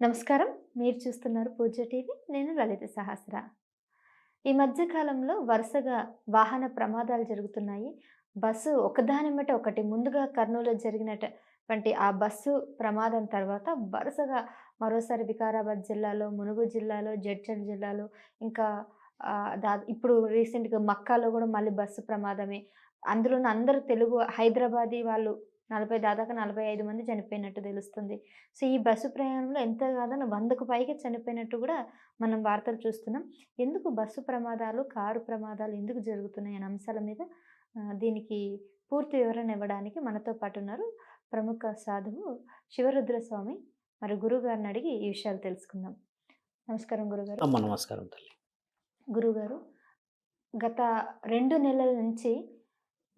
నమస్కారం. మీరు చూస్తున్నారు పూజ టీవీ. నేను లలిత సహస్ర. ఈ మధ్యకాలంలో వరుసగా వాహన ప్రమాదాలు జరుగుతున్నాయి. బస్సు ఒకదాని మట ఒకటి ముందుగా కర్నూలు జరిగినటువంటి ఆ బస్సు ప్రమాదం తర్వాత వరుసగా మరోసారి వికారాబాద్ జిల్లాలో మునుగు జిల్లాలో జడ్చల్ జిల్లాలో ఇంకా దా ఇప్పుడు రీసెంట్గా మక్కాలో కూడా మళ్ళీ బస్సు ప్రమాదమే. అందులోనూ అందరూ తెలుగు హైదరాబాదీ వాళ్ళు నలభై దాదాపు నలభై ఐదు మంది చనిపోయినట్టు తెలుస్తుంది. సో ఈ బస్సు ప్రయాణంలో ఎంత కాదని వందకు పైగా చనిపోయినట్టు కూడా మనం వార్తలు చూస్తున్నాం. ఎందుకు బస్సు ప్రమాదాలు కారు ప్రమాదాలు ఎందుకు జరుగుతున్నాయి అనే అంశాల మీద దీనికి పూర్తి వివరణ ఇవ్వడానికి మనతో పాటు ఉన్నారు ప్రముఖ సాధువు శివరుద్ర స్వామి మరి గురుగారిని అడిగి ఈ విషయాలు తెలుసుకుందాం. నమస్కారం గురుగారు నమస్కారం తల్లి. గురుగారు గత రెండు నెలల నుంచి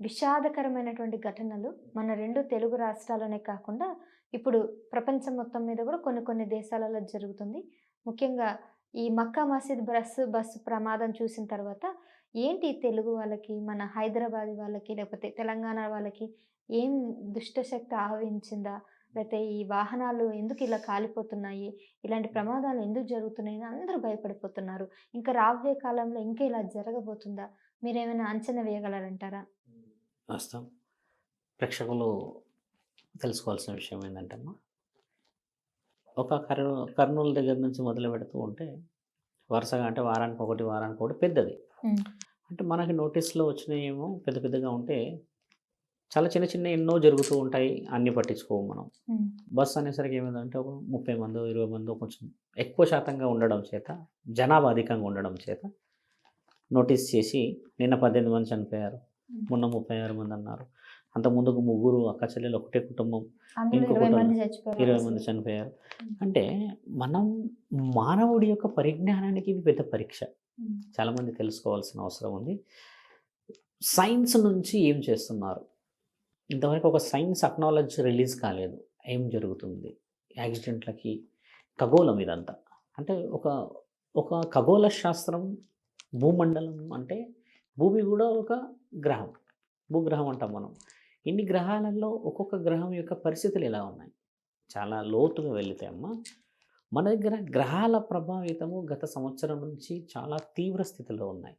విషాదకరమైనటువంటి ఘటనలు మన రెండు తెలుగు రాష్ట్రాలనే కాకుండా ఇప్పుడు ప్రపంచం మొత్తం మీద కూడా కొన్ని కొన్ని దేశాలలో జరుగుతుంది. ముఖ్యంగా ఈ మక్కా మసీద్ బస్సు బస్సు ప్రమాదం చూసిన తర్వాత ఏంటి తెలుగు వాళ్ళకి మన హైదరాబాద్ వాళ్ళకి లేకపోతే తెలంగాణ వాళ్ళకి ఏం దుష్టశక్తి ఆవహించిందా? లేకపోతే ఈ వాహనాలు ఎందుకు ఇలా కాలిపోతున్నాయి? ఇలాంటి ప్రమాదాలు ఎందుకు జరుగుతున్నాయి? అని అందరూ భయపడిపోతున్నారు. ఇంకా రాబోయే కాలంలో ఇంకా ఇలా జరగబోతుందా? మీరేమైనా అంచనా వేయగలరంటారా? వస్తాం ప్రేక్షకులు తెలుసుకోవాల్సిన విషయం ఏంటంటే ఒక కర్నూ కర్నూలు దగ్గర నుంచి మొదలు పెడుతూ ఉంటే వరుసగా అంటే వారానికి ఒకటి వారానికి ఒకటి పెద్దది. అంటే మనకి నోటీస్లో వచ్చినవి ఏమో పెద్ద పెద్దగా ఉంటే చాలా చిన్న చిన్న ఎన్నో జరుగుతూ ఉంటాయి అన్నీ పట్టించుకోము మనం మ్మ్. బస్ అనేసరికి ఏమైందంటే ఒక ముప్పై మందో ఇరవై మందో కొంచెం ఎక్కువ శాతంగా ఉండడం చేత జనాభా అధికంగా ఉండడం చేత నోటీస్ చేసి నిన్న పద్దెనిమిది మంది చనిపోయారు మొన్న ముప్పై ఆరు మంది అన్నారు. అంత ముందుకు ముగ్గురు అక్క చెల్లెలు ఒకటే కుటుంబం ఇంకొక ఇరవై మంది చనిపోయారు. అంటే మనం మానవుడి యొక్క పరిజ్ఞానానికి ఇది పెద్ద పరీక్ష. చాలామంది తెలుసుకోవాల్సిన అవసరం ఉంది. సైన్స్ నుంచి ఏం చేస్తున్నారు? ఇంతవరకు ఒక సైన్స్ అక్నాలజ్ రిలీజ్ కాలేదు. ఏం జరుగుతుంది? యాక్సిడెంట్లకి ఖగోళం ఇదంతా. అంటే ఒక ఒక ఖగోళ శాస్త్రం భూమండలం అంటే భూమి కూడా ఒక గ్రహం. భూగ్రహం అంటాం మనం. ఇన్ని గ్రహాలలో ఒక్కొక్క గ్రహం యొక్క పరిస్థితులు ఎలా ఉన్నాయి? చాలా లోతుగా వెళితే అమ్మ మన దగ్గర గ్రహాల ప్రభావితము గత సంవత్సరం నుంచి చాలా తీవ్ర స్థితిలో ఉన్నాయి.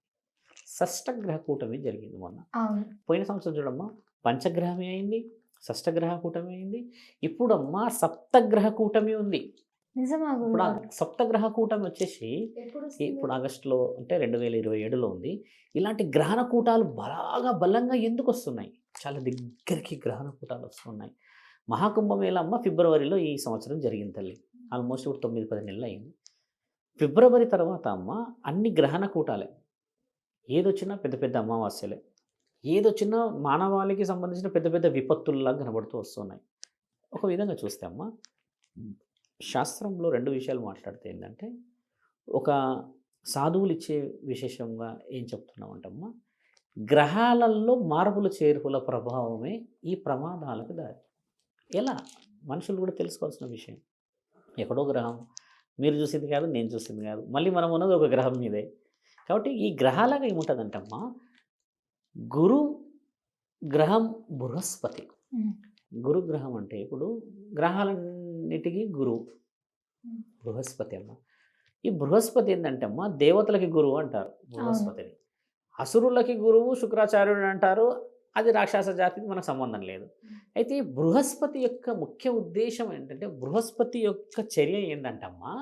షష్టగ్రహ కూటమి జరిగింది మొన్న. పోయిన సంవత్సరం చూడమ్మా పంచగ్రహమే అయింది షష్టగ్రహ కూటమి అయింది. ఇప్పుడు అమ్మా సప్తగ్రహ కూటమి ఉంది. ఇప్పుడు? సప్తగ్రహ కూటమి వచ్చేసి ఇప్పుడు ఆగస్టులో అంటే రెండు వేల ఇరవై ఏడులో ఉంది. ఇలాంటి గ్రహణ కూటాలు బాగా బలంగా ఎందుకు వస్తున్నాయి చాలా దగ్గరికి గ్రహణ కూటాలు వస్తున్నాయి మహాకుంభమేళ అమ్మ ఫిబ్రవరిలో ఈ సంవత్సరం జరిగింది తల్లి. ఆల్మోస్ట్ ఇప్పుడు తొమ్మిది పది నెలలు అయింది ఫిబ్రవరి తర్వాత అమ్మ అన్ని గ్రహణ కూటాలే ఏదొచ్చినా పెద్ద పెద్ద అమావాస్యలే. ఏదొచ్చినా మానవాళికి సంబంధించిన పెద్ద పెద్ద విపత్తుల్లా కనబడుతూ వస్తున్నాయి. ఒక విధంగా చూస్తే అమ్మ శాస్త్రంలో రెండు విషయాలు మాట్లాడితే ఏంటంటే ఒక సాధువులు ఇచ్చే విశేషంగా ఏం చెప్తున్నామంటమ్మా? గ్రహాలలో మార్పుల చేర్పుల ప్రభావమే ఈ ప్రమాదాలకు దారి. ఎలా? మనుషులు కూడా తెలుసుకోవాల్సిన విషయం. ఎక్కడో గ్రహం. మీరు చూసింది కాదు నేను చూసింది కాదు. మళ్ళీ మనం ఉన్నది ఒక గ్రహం మీదే. కాబట్టి ఈ గ్రహాలుగా ఏముంటుందంటమ్మా? గురు గ్రహం బృహస్పతి. మ్మ్. గురు గ్రహం అంటే ఇప్పుడు గ్రహాలన్నిటికీ గురువు. బృహస్పతి అమ్మ. ఈ బృహస్పతి ఏంటంటే అమ్మ దేవతలకి గురువు అంటారు బృహస్పతిని. అసురులకి గురువు శుక్రాచార్యుడు అంటారు. అది రాక్షస జాతికి మనకు సంబంధం లేదు. అయితే బృహస్పతి యొక్క ముఖ్య ఉద్దేశం ఏంటంటే బృహస్పతి యొక్క చర్య ఏంటంటమ్మా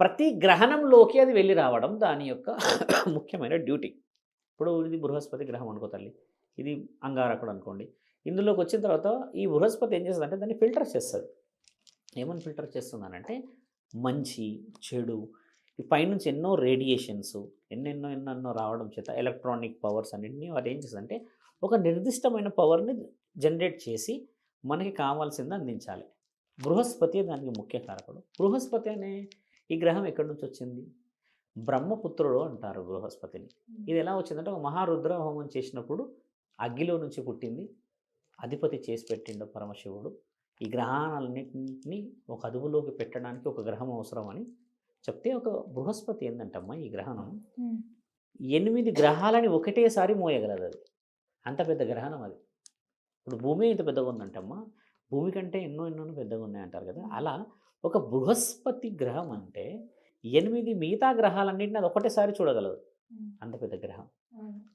ప్రతి గ్రహణంలోకి అది వెళ్ళి రావడం దాని యొక్క ముఖ్యమైన డ్యూటీ. ఇప్పుడు ఇది బృహస్పతి గ్రహం అనుకో తల్లి. ఇది అంగారకుడు అనుకోండి. ఇందులోకి వచ్చిన తర్వాత ఈ బృహస్పతి ఏం చేస్తుంది దాన్ని ఫిల్టర్ చేస్తుంది. ఏమని ఫిల్టర్ చేస్తుందనంటే మంచి చెడు ఈ పైనుంచి ఎన్నో రేడియేషన్స్ ఎన్నెన్నో ఎన్నెన్నో రావడం చేత ఎలక్ట్రానిక్ పవర్స్ అన్నింటినీ వాటి ఏం చేస్తుందంటే ఒక నిర్దిష్టమైన పవర్ని జనరేట్ చేసి మనకి కావాల్సింది అందించాలి. బృహస్పతి దానికి ముఖ్య కారకుడు. బృహస్పతి అనే ఈ గ్రహం ఎక్కడి నుంచి వచ్చింది? బ్రహ్మపుత్రుడు అంటారు బృహస్పతిని. ఇది ఎలా వచ్చిందంటే ఒక మహారుద్ర హోమం చేసినప్పుడు అగ్గిలో నుంచి పుట్టింది. అధిపతి చేసి పెట్టిండు పరమశివుడు. ఈ గ్రహాలన్నింటినీ ఒక అదుపులోకి పెట్టడానికి ఒక గ్రహం అవసరం అని చెప్తే ఒక బృహస్పతి ఏంటంటమ్మా ఈ గ్రహణం. ఎనిమిది గ్రహాలని ఒకటేసారి మోయగలదు అది. అంత పెద్ద గ్రహణం అది. ఇప్పుడు భూమి ఇంత పెద్దగా ఉందంటమ్మా. భూమి కంటే ఎన్నో ఎన్నో పెద్దగా ఉన్నాయి అంటారు కదా. అలా ఒక బృహస్పతి గ్రహం అంటే ఎనిమిది మిగతా గ్రహాలన్నింటినీ అది ఒకటేసారి చూడగలదు. అంత పెద్ద గ్రహం.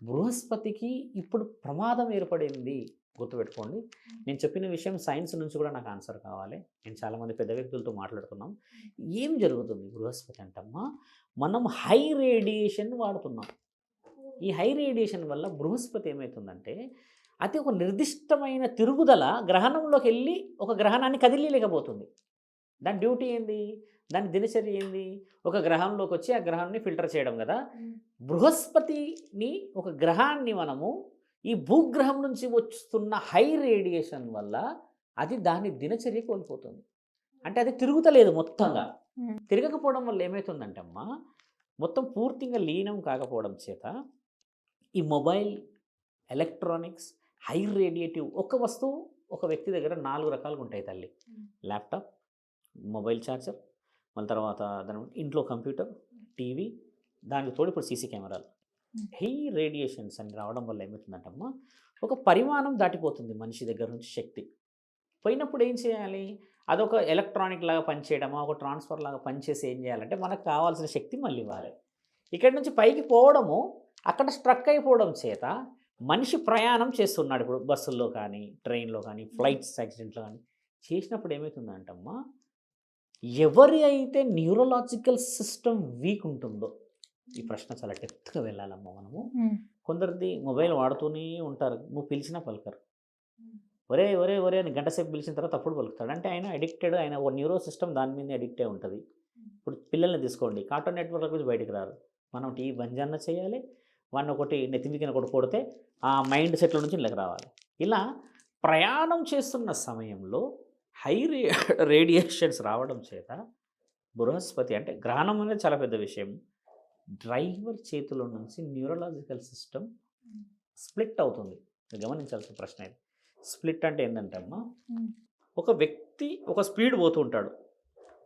బృహస్పతికి ఇప్పుడు ప్రమాదం ఏర్పడింది. గుర్తుపెట్టుకోండి. నేను చెప్పిన విషయం సైన్స్ నుంచి కూడా నాకు ఆన్సర్ కావాలి. నేను చాలామంది పెద్ద వ్యక్తులతో మాట్లాడుతున్నాం. ఏం జరుగుతుంది బృహస్పతి అంటమ్మా? మనం హై రేడియేషన్ వాడుతున్నాం. ఈ హై రేడియేషన్ వల్ల బృహస్పతి ఏమవుతుందంటే అది ఒక నిర్దిష్టమైన తిరుగుదల గ్రహణంలోకి వెళ్ళి ఒక గ్రహణాన్ని కదిలిలేకపోతుంది దాని డ్యూటీ ఏంది? దాని దినచర్య ఏంది? ఒక గ్రహంలోకి వచ్చి ఆ గ్రహాన్ని ఫిల్టర్ చేయడం కదా? బృహస్పతిని ఒక గ్రహాన్ని మనము ఈ భూగ్రహం నుంచి వస్తున్న హై రేడియేషన్ వల్ల అది దాని దినచర్య కోల్పోతుంది. అంటే అది తిరుగుతలేదు మొత్తంగా. తిరగకపోవడం వల్ల ఏమవుతుందంటే అమ్మా మొత్తం పూర్తిగా లీనం కాకపోవడం చేత ఈ మొబైల్ ఎలక్ట్రానిక్స్ హై రేడియేటివ్ ఒక వస్తువు ఒక వ్యక్తి దగ్గర నాలుగు రకాలుగా ఉంటాయి తల్లి. ల్యాప్టాప్ మొబైల్ ఛార్జర్ మళ్ళీ తర్వాత దాని ఇంట్లో కంప్యూటర్ టీవీ దానికి తోడు ఇప్పుడు సీసీ కెమెరాలు. మ్మ్. హై రేడియేషన్స్ అని రావడం వల్ల ఏమవుతుందంటమ్మా? ఒక పరిమాణం దాటిపోతుంది మనిషి దగ్గర నుంచి శక్తి. పోయినప్పుడు ఏం చేయాలి? అదొక ఎలక్ట్రానిక్ లాగా పనిచేయడమా? ఒక ట్రాన్స్ఫర్ లాగా పనిచేసి ఏం చేయాలంటే మనకు కావాల్సిన శక్తి మళ్ళీ ఇవ్వాలి. ఇక్కడి నుంచి పైకి పోవడము అక్కడ స్ట్రక్ అయిపోవడం చేత మనిషి ప్రయాణం చేస్తున్నాడు. ఇప్పుడు బస్సుల్లో కానీ ట్రైన్లో కానీ ఫ్లైట్స్ యాక్సిడెంట్లో కానీ చేసినప్పుడు ఏమవుతుందంటమ్మా? ఎవరి అయితే న్యూరలాజికల్ సిస్టమ్ వీక్ ఉంటుందో ఈ ప్రశ్న చాలా డెప్త్గా వెళ్ళాలమ్మా మనము. కొందరిది మొబైల్ వాడుతూనే ఉంటారు. నువ్వు పిలిచినా పలకరు. ఒరే ఒరే ఒరే అని గంట సేపు పిలిచిన తర్వాత అప్పుడు పలుకుతాడు. అంటే ఆయన అడిక్టెడ్ ఆయన ఒక న్యూరో సిస్టమ్ దాని మీద అడిక్ట్ అయి ఉంటుంది. ఇప్పుడు పిల్లల్ని తీసుకోండి. కార్టూన్ నెట్వర్క్ నుంచి బయటికి రారు. మనం టీవీ బంజాన్న చేయాలి? వాడిని ఒకటి నెత్తిమికిన ఒకటి కొడితే ఆ మైండ్ సెట్ల నుంచి ఇళ్ళకి రావాలి. ఇలా ప్రయాణం చేస్తున్న సమయంలో హై రే రేడియేషన్స్ రావడం చేత బృహస్పతి అంటే గ్రహణం అనేది చాలా పెద్ద విషయం. డ్రైవర్ చేతిలో నుంచి న్యూరలాజికల్ సిస్టమ్ స్ప్లిట్ అవుతుంది. గమనించాల్సిన ప్రశ్న ఇది. స్ప్లిట్ అంటే ఏంటంటే అమ్మా మ్మ్. ఒక వ్యక్తి ఒక స్పీడ్ పోతూ ఉంటాడు.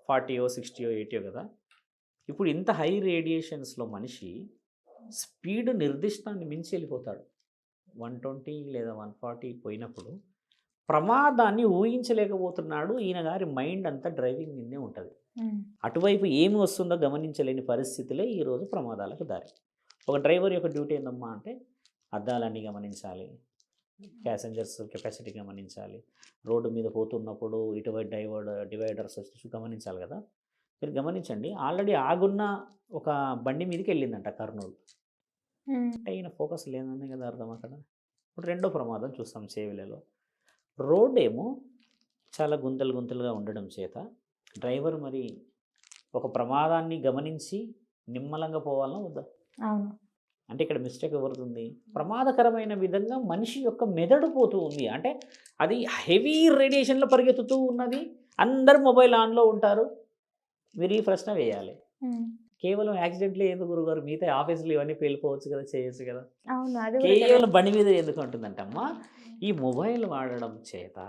ఫార్టీయో సిక్స్టీయో ఎయిటీయో కదా. ఇప్పుడు ఇంత హై రేడియేషన్స్లో మనిషి స్పీడ్ నిర్దిష్టాన్ని మించి వెళ్ళిపోతాడు. వన్ ట్వంటీ లేదా వన్ ఫార్టీ పోయినప్పుడు ప్రమాదాన్ని ఊహించలేకపోతున్నాడు. ఈయన గారి మైండ్ అంతా డ్రైవింగ్ మీదే ఉంటుంది. అటువైపు ఏమి వస్తుందో గమనించలేని పరిస్థితులే ఈరోజు ప్రమాదాలకు దారి. ఒక డ్రైవర్ యొక్క డ్యూటీ ఏందమ్మా అంటే అద్దాలన్నీ గమనించాలి. ప్యాసింజర్స్ కెపాసిటీ గమనించాలి. రోడ్డు మీద పోతున్నప్పుడు ఇటువైపు డైవర్డ్ డివైడర్స్ వచ్చి గమనించాలి కదా. మీరు గమనించండి. ఆల్రెడీ ఆగున్న ఒక బండి మీదకి వెళ్ళిందంట కర్నూలు. అంటే ఈయన ఫోకస్ లేదనే కదా అర్థం అక్కడ. ఇప్పుడు రెండో ప్రమాదం చూస్తాం సేవిలలో రోడ్ ఏమో చాలా గుంతలు గుంతలుగా ఉండడం చేత డ్రైవర్ మరి ఒక ప్రమాదాన్ని గమనించి నిమ్మలంగా పోవాలన్నా వద్దా? అవును. అంటే ఇక్కడ మిస్టేక్ ఎవరుతుంది ప్రమాదకరమైన విధంగా మనిషి యొక్క మెదడు పోతూ ఉంది. అంటే అది హెవీ రేడియేషన్లో పరిగెత్తుతూ ఉన్నది. అందరు మొబైల్ ఆన్లో ఉంటారు. మీరు ఈ ప్రశ్న వేయాలి. కేవలం యాక్సిడెంట్లే ఎందుకు గురుగారు? మిగతా ఆఫీసులు ఇవన్నీ పేలిపోవచ్చు కదా చేయొచ్చు కదా. కేవలం బండి మీద ఎందుకు అంటుందంటమ్మా? ఈ మొబైల్ వాడడం చేత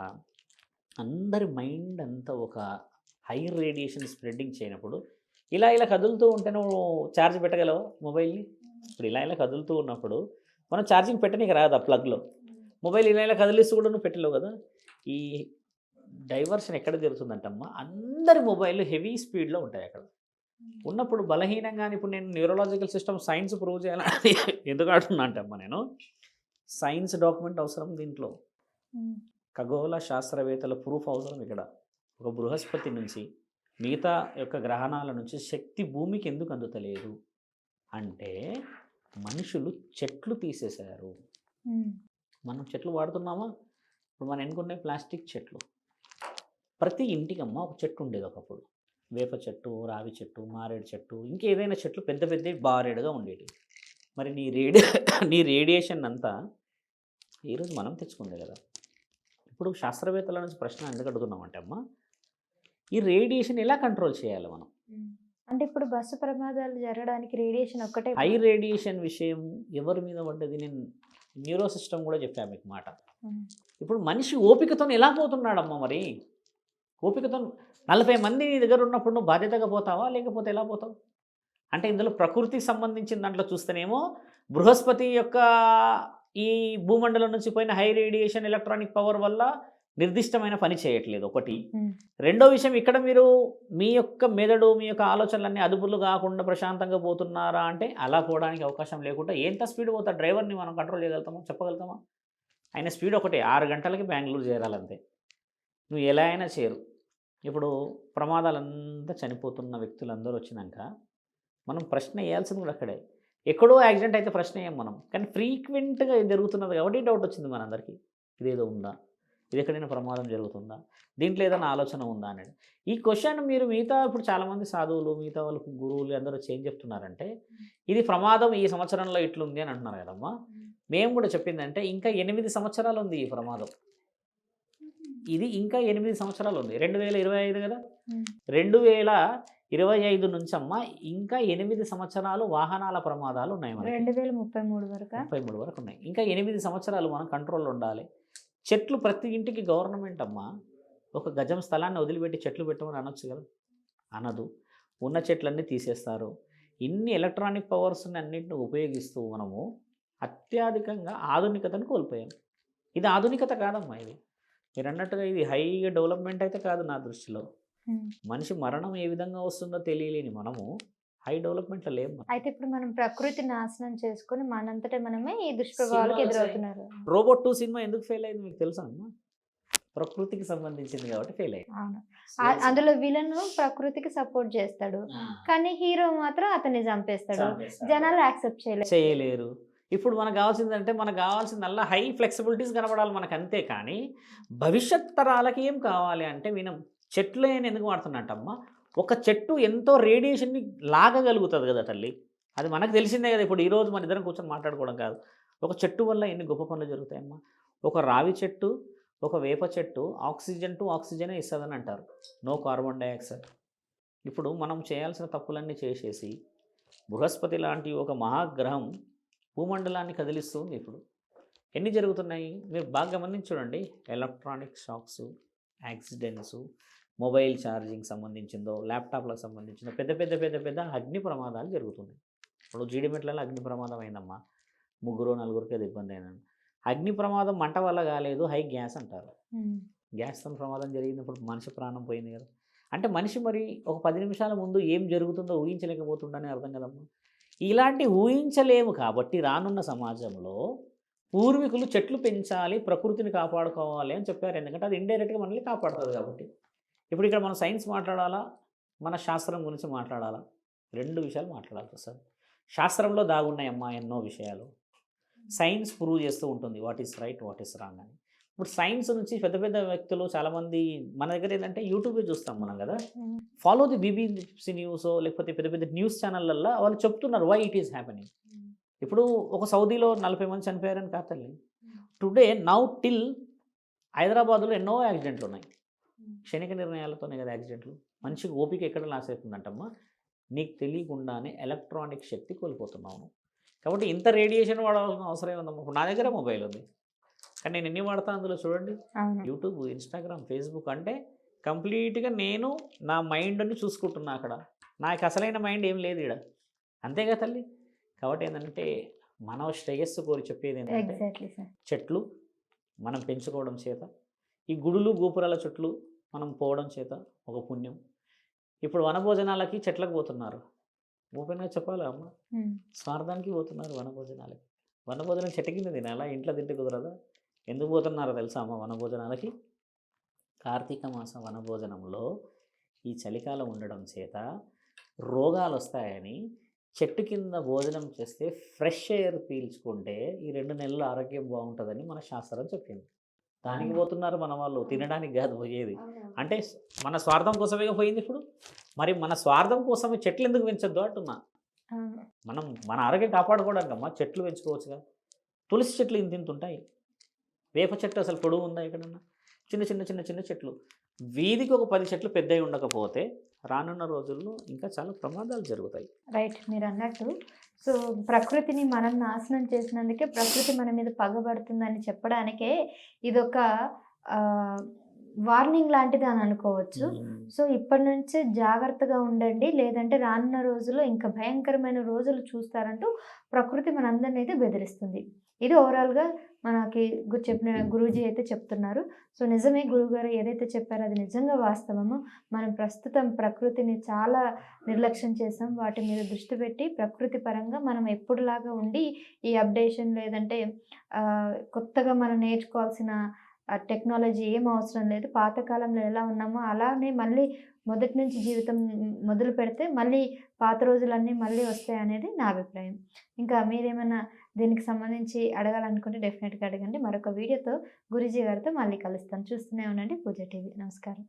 అందరి మైండ్ అంతా ఒక హై రేడియేషన్ స్ప్రెడ్డింగ్ చేయనప్పుడు ఇలా ఇలా కదులుతూ ఉంటే నువ్వు ఛార్జ్ పెట్టగలవు మొబైల్ని? ఇప్పుడు ఇలా ఇలా కదులుతూ ఉన్నప్పుడు మనం ఛార్జింగ్ పెట్టనీకి రాదు ఆ ప్లగ్లో? మొబైల్ ఇలా ఇలా కదిలిస్తూ కూడా నువ్వు పెట్టలేవు కదా? ఈ డైవర్షన్ ఎక్కడ జరుగుతుందంటమ్మా? అందరి మొబైల్ హెవీ స్పీడ్లో ఉంటాయి అక్కడ. ఉన్నప్పుడు బలహీనంగా ఇప్పుడు నేను న్యూరలాజికల్ సిస్టమ్ సైన్స్ ప్రూవ్ చేయాలని ఎందుకు ఆడుతున్నా అంటమ్మా నేను? సైన్స్ డాక్యుమెంట్ అవసరం దీంట్లో. ఖగోళ శాస్త్రవేత్తల ప్రూఫ్ అవసరం ఇక్కడ. ఒక బృహస్పతి నుంచి మిగతా యొక్క గ్రహణాల నుంచి శక్తి భూమికి ఎందుకు అందుతలేదు? అంటే మనుషులు చెట్లు తీసేశారు. మనం చెట్లు వాడుతున్నామా? ఇప్పుడు మనం ఎన్నుకునే ప్లాస్టిక్ చెట్లు. ప్రతి ఇంటికమ్మ ఒక చెట్టు ఉండేది ఒకప్పుడు. వేప చెట్టు రావి చెట్టు మారేడు చెట్టు ఇంకేదైనా చెట్లు పెద్ద పెద్ద బారేడుగా ఉండేవి మరి నీ రేడి నీ రేడియేషన్ అంతా ఈరోజు మనం తెచ్చుకుందే కదా. ఇప్పుడు శాస్త్రవేత్తల నుంచి ప్రశ్న ఎందుకు అడుగుతున్నామంటే అమ్మ ఈ రేడియేషన్ ఎలా కంట్రోల్ చేయాలి మనం. అంటే ఇప్పుడు బస్సు ప్రమాదాలు జరగడానికి రేడియేషన్ ఒక్కటే హై రేడియేషన్ విషయం ఎవరి మీద పడ్డది? నేను న్యూరో సిస్టమ్ కూడా చెప్పాను మీకు మాట. ఇప్పుడు మనిషి ఓపికతో ఎలా పోతున్నాడమ్మా మరి? ఓపికతో నలభై మంది నీ దగ్గర ఉన్నప్పుడు నువ్వు బాధ్యతగా పోతావా? లేకపోతే ఎలా పోతావు? అంటే ఇందులో ప్రకృతికి సంబంధించిన దాంట్లో చూస్తేనేమో బృహస్పతి యొక్క ఈ భూమండలం నుంచి పోయిన హై రేడియేషన్ ఎలక్ట్రానిక్ పవర్ వల్ల నిర్దిష్టమైన పని చేయట్లేదు. ఒకటి. రెండో విషయం ఇక్కడ మీరు మీ యొక్క మెదడు మీ యొక్క ఆలోచనలన్నీ అదుపులు కాకుండా ప్రశాంతంగా పోతున్నారా అంటే అలా పోవడానికి అవకాశం లేకుండా ఎంత స్పీడ్ పోతా డ్రైవర్ని మనం కంట్రోల్ చేయగలుగుతామా? చెప్పగలుగుతామా? ఆయన స్పీడ్ ఒకటే ఆరు గంటలకి బెంగళూరు చేరాలంతే. నువ్వు ఎలా అయినా చేరు. ఇప్పుడు ప్రమాదాలంతా చనిపోతున్న వ్యక్తులందరూ వచ్చినాక మనం ప్రశ్న వేయాల్సింది కూడా అక్కడే. ఎక్కడో యాక్సిడెంట్ అయితే ప్రశ్న వేయం మనం. కానీ ఫ్రీక్వెంట్గా జరుగుతున్నది కాబట్టి డౌట్ వచ్చింది మనందరికీ. ఇదేదో ఉందా? ఇది ఎక్కడైనా ప్రమాదం జరుగుతుందా? దీంట్లో ఏదైనా ఆలోచన ఉందా అనేది. ఈ క్వశ్చన్ మీరు మిగతా ఇప్పుడు చాలామంది సాధువులు మిగతా వాళ్ళకు గురువులు అందరూ ఏం చెప్తున్నారంటే ఇది ప్రమాదం ఈ సంవత్సరంలో ఇట్లుంది అని అంటున్నారు కదమ్మా. మేము కూడా చెప్పిందంటే ఇంకా ఎనిమిది సంవత్సరాలు ఉంది ఈ ప్రమాదం. ఇది ఇంకా ఎనిమిది సంవత్సరాలు ఉంది. రెండు వేల ఇరవై ఐదు కదా. రెండు వేల ఇరవై ఐదు నుంచి అమ్మ ఇంకా ఎనిమిది సంవత్సరాలు వాహనాల ప్రమాదాలు ఉన్నాయి మనకి. రెండు వేల ముప్పై మూడు వరకు? ముప్పై మూడు వరకు ఉన్నాయి. ఇంకా ఎనిమిది సంవత్సరాలు మనం కంట్రోల్లో ఉండాలి. చెట్లు ప్రతి ఇంటికి గవర్నమెంట్ అమ్మ ఒక గజం స్థలాన్ని వదిలిపెట్టి చెట్లు పెట్టమని అనొచ్చు కదా. అనదు. ఉన్న చెట్లన్నీ తీసేస్తారు. ఇన్ని ఎలక్ట్రానిక్ పవర్స్ని అన్నింటిని ఉపయోగిస్తూ మనము అత్యధికంగా ఆధునికతను కోల్పోయాం. ఇది ఆధునికత కాదమ్మా ఇది. మీరు అన్నట్టుగా ఇది హైగా డెవలప్మెంట్ అయితే కాదు నా దృష్టిలో. మనిషి మరణం ఏ విధంగా వస్తుందో తెలియలేని మనము హై డెవలప్మెంట్లో లేము మనం. అయితే ఇప్పుడు మనం ప్రకృతి నాశనం చేసుకొని మనంతటే మనమే ఈ దుష్ప్రభావాలకు ఎదురవుతున్నారు. రోబోట్ టూ సినిమా ఎందుకు ఫెయిల్ అయింది మీకు తెలుసా అమ్మా? ప్రకృతికి సంబంధించింది కాబట్టి ఫెయిల్ అయింది. అవును. అందులో విలన్ ప్రకృతికి సపోర్ట్ చేస్తాడు. కానీ హీరో మాత్రం అతన్ని చంపేస్తాడు. జనాలు యాక్సెప్ట్ చేయలేదు చేయలేరు. ఇప్పుడు మనకు కావాల్సిందంటే మనకు కావాల్సిందల్లా హై ఫ్లెక్సిబిలిటీస్ కనబడాలి మనకు అంతే కానీ భవిష్యత్ తరాలకి ఏం కావాలి అంటే వినం. చెట్లు ఎందుకు వాడుతున్నట్టమ్మా? ఒక చెట్టు ఎంతో రేడియేషన్ని లాగగలుగుతుంది కదా తల్లి. అది మనకు తెలిసిందే కదా ఇప్పుడు ఈరోజు మన ఇద్దరం కూర్చొని మాట్లాడుకోవడం కాదు. ఒక చెట్టు వల్ల ఎన్ని గొప్ప పనులు జరుగుతాయమ్మా. ఒక రావి చెట్టు ఒక వేప చెట్టు ఆక్సిజన్ టు ఆక్సిజనే ఇస్తుందని అంటారు. No carbon dioxide. ఇప్పుడు మనం చేయాల్సిన తప్పులన్నీ చేసేసి బృహస్పతి లాంటి ఒక మహాగ్రహం భూమండలాన్ని కదిలిస్తుంది ఇప్పుడు. ఎన్ని జరుగుతున్నాయి? మీరు బాగా గమనించి చూడండి. Electronic shocks accidents mobile charging సంబంధించిందో ల్యాప్టాప్లకు సంబంధించిందో పెద్ద పెద్ద పెద్ద పెద్ద అగ్ని ప్రమాదాలు జరుగుతున్నాయి. ఇప్పుడు జీడిమెట్లలో అగ్ని ప్రమాదం అయిందమ్మా. ముగ్గురు నలుగురికి అది ఇబ్బంది అయినాను. అగ్ని ప్రమాదం మంట వల్ల కాలేదు హై గ్యాస్ అంటారు. ఉమ్. గ్యాస్తో ప్రమాదం జరిగినప్పుడు మనిషి ప్రాణం పోయింది కదా. అంటే మనిషి మరి ఒక పది నిమిషాల ముందు ఏం జరుగుతుందో ఊహించలేకపోతుండని అర్థం కదమ్మా. ఇలాంటి ఊహించలేము కాబట్టి రానున్న సమాజంలో పూర్వీకులు చెట్లు పెంచాలి ప్రకృతిని కాపాడుకోవాలి అని చెప్పారు. ఎందుకంటే అది ఇండైరెక్ట్గా మనల్ని కాపాడుతుంది కాబట్టి. ఇప్పుడు ఇక్కడ మనం సైన్స్ మాట్లాడాలా? మన శాస్త్రం గురించి మాట్లాడాలా? రెండు విషయాలు మాట్లాడాల్సి వస్తుంది శాస్త్రంలో దాగున్నాయమ్మా ఎన్నో విషయాలు. సైన్స్ ప్రూవ్ చేస్తూ ఉంటుంది. What is right what is wrong అని. ఇప్పుడు సైన్స్ నుంచి పెద్ద పెద్ద వ్యక్తులు చాలామంది మన దగ్గర ఏంటంటే యూట్యూబే చూస్తాం మనం కదా. ఫాలో ది బీబీసీ న్యూస్ లేకపోతే పెద్ద పెద్ద న్యూస్ ఛానళ్ళల్లో వాళ్ళు చెప్తున్నారు వై ఇట్ ఈస్ హ్యాపెనింగ్ ఇప్పుడు ఒక సౌదీలో నలభై మంది చనిపోయారని కాదు తల్లి. టుడే నౌ టిల్ హైదరాబాద్లో ఎన్నో యాక్సిడెంట్లు ఉన్నాయి. క్షణిక నిర్ణయాలతోనే కదా యాక్సిడెంట్లు. మనిషికి ఓపిక ఎక్కడ లాస్ అవుతుందంటమ్మా నీకు తెలియకుండానే ఎలక్ట్రానిక్ శక్తి కోల్పోతున్నావు. కాబట్టి ఇంత రేడియేషన్ వాడాల్సిన అవసరం ఏముందమ్మా? నా దగ్గర మొబైల్ ఉంది. కానీ నేను ఎన్ని వాడతా అందులో చూడండి. యూట్యూబ్ ఇన్స్టాగ్రామ్ ఫేస్బుక్ అంటే కంప్లీట్గా నేను నా మైండ్ని చూసుకుంటున్నా అక్కడ. నాకు అసలైన మైండ్ ఏం లేదు ఇక్కడ అంతేగా తల్లి? కాబట్టి ఏంటంటే మన శ్రేయస్సు కోరి చెప్పేది ఏంటంటే చెట్లు మనం పెంచుకోవడం చేత ఈ గుడులు గోపురాల చుట్లు మనం పోవడం చేత ఒక పుణ్యం. ఇప్పుడు వనభోజనాలకి చెట్లకు పోతున్నారు. ఓపెన్గా చెప్పాలి అమ్మ. స్వార్థానికి పోతున్నారు వనభోజనాలకి. వనభోజనం చెట్టు కింద తినాలా ఇంట్లో తింటే కుదరదా? ఎందుకు పోతున్నారో తెలుసా అమ్మ వనభోజనాలకి? కార్తీక మాస వనభోజనంలో ఈ చలికాలం ఉండడం చేత రోగాలు వస్తాయని చెట్టు కింద భోజనం చేస్తే ఫ్రెష్ ఎయిర్ పీల్చుకుంటే ఈ రెండు నెలలు ఆరోగ్యం బాగుంటుందని మన శాస్త్రం చెప్పింది. దానికి పోతున్నారు మన వాళ్ళు తినడానికి కాదు పోయేది. అంటే మన స్వార్థం కోసమే పోయింది ఇప్పుడు? మరి మన స్వార్థం కోసమే చెట్లు ఎందుకు పెంచొద్దు అంటున్నా. మనం మన ఆరోగ్యం కాపాడుకోవడానికి అమ్మా చెట్లు పెంచుకోవచ్చుగా. తులసి చెట్లు ఇంత ఇంత ఉంటాయి. వేప చెట్టు అసలు పొడవు ఉందా ఎక్కడన్నా? చిన్న చిన్న చిన్న చిన్న చెట్లు. వీధికి ఒక పది చెట్లు పెద్దవి ఉండకపోతే రానున్న రోజుల్లో ఇంకా చాలా ప్రమాదాలు జరుగుతాయి. రైట్ మీరు అన్నట్టు సో ప్రకృతిని మనం నాశనం చేసినందుకే ప్రకృతి మన మీద పగబడుతుందని చెప్పడానికే ఇదొక వార్నింగ్ లాంటిది అని అనుకోవచ్చు. సో ఇప్పటి నుంచే జాగ్రత్తగా ఉండండి. లేదంటే రానున్న రోజుల్లో ఇంకా భయంకరమైన రోజులు చూస్తారంటూ ప్రకృతి మనందరినీ అయితే బెదిరిస్తుంది. ఇది ఓవరాల్గా మనకి చెప్పిన గురూజీ అయితే చెప్తున్నారు. సో నిజమే గురువుగారు ఏదైతే చెప్పారో అది నిజంగా వాస్తవము. మనం ప్రస్తుతం ప్రకృతిని చాలా నిర్లక్ష్యం చేసాం. వాటి మీద దృష్టి పెట్టి ప్రకృతి పరంగా మనం ఎప్పుడులాగా ఉండి ఈ అప్డేషన్ లేదంటే కొత్తగా మనం నేర్చుకోవాల్సిన టెక్నాలజీ ఏం అవసరం లేదు. పాతకాలంలో ఎలా ఉన్నామో అలానే మళ్ళీ మొదటి నుంచి జీవితం మొదలు పెడితే మళ్ళీ పాత రోజులన్నీ మళ్ళీ వస్తాయి అనేది నా అభిప్రాయం. ఇంకా మీరేమైనా దీనికి సంబంధించి అడగాలనుకుంటే డెఫినెట్గా అడగండి. మరొక వీడియోతో గురుజీ గారితో మళ్ళీ కలుస్తాను. చూస్తూనే ఉండండి. పూజ టీవీ. నమస్కారం.